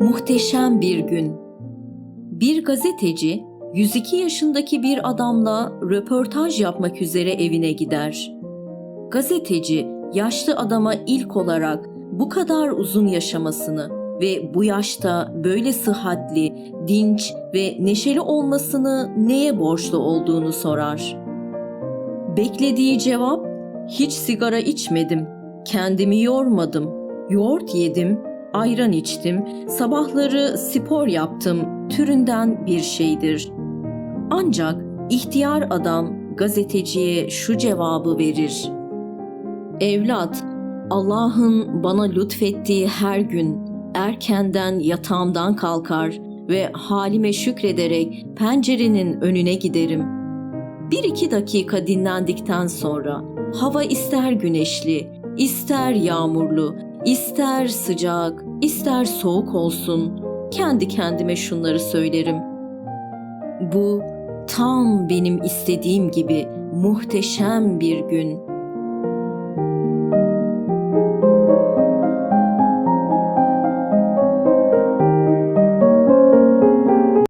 Muhteşem bir gün. Bir gazeteci 102 yaşındaki bir adamla röportaj yapmak üzere evine gider. Gazeteci yaşlı adama ilk olarak bu kadar uzun yaşamasını ve bu yaşta böyle sıhhatli, dinç ve neşeli olmasını neye borçlu olduğunu sorar. Beklediği cevap, hiç sigara içmedim, kendimi yormadım, yoğurt yedim, ayran içtim, sabahları spor yaptım türünden bir şeydir. Ancak ihtiyar adam gazeteciye şu cevabı verir. Evlat, Allah'ın bana lütfettiği her gün erkenden yatağımdan kalkar ve halime şükrederek pencerenin önüne giderim. Bir iki dakika dinlendikten sonra hava ister güneşli, ister yağmurlu, ister sıcak, ister soğuk olsun kendi kendime şunları söylerim. Bu tam benim istediğim gibi muhteşem bir gün.